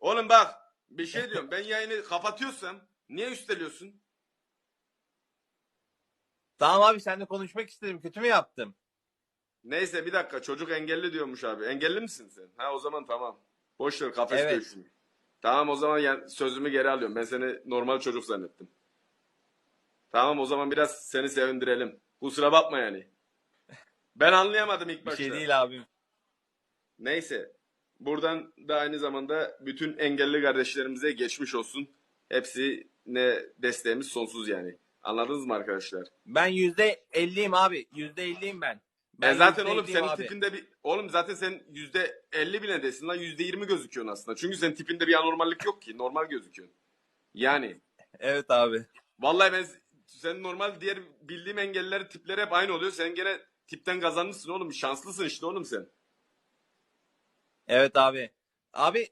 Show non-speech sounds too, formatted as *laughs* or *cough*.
Oğlum bak bir şey diyorum. Ben yayını kapatıyorsam niye üsteliyorsun? Tamam abi seninle konuşmak istedim. Kötü mü yaptım? Neyse bir dakika çocuk engelli diyormuş abi. Engelli misin sen? Ha o zaman tamam. Boş ver kafes Evet. dövüşünü. Tamam o zaman yani sözümü geri alıyorum. Ben seni normal çocuk zannettim. Tamam o zaman biraz seni sevindirelim. Kusura bakma yani. Ben anlayamadım ilk Bir başta. şey değil abim. Neyse. Buradan da aynı zamanda bütün engelli kardeşlerimize geçmiş olsun. Hepsi ne desteğimiz sonsuz yani. Anladınız mı arkadaşlar? Ben yüzde elliyim abi. Yüzde elliyim ben. Ben Ben zaten oğlum senin abi. tipinde bir oğlum zaten sen yüzde elli bile desin lan yüzde yirmi gözüküyorsun aslında. Çünkü senin tipinde bir anormallik yok ki. Normal gözüküyorsun. Yani *laughs* Evet abi. vallahi ben sen normal diğer bildiğim engelliler tipleri hep aynı oluyor. Sen gene tipten kazanmışsın oğlum. Şanslısın işte oğlum sen. Evet abi. Abi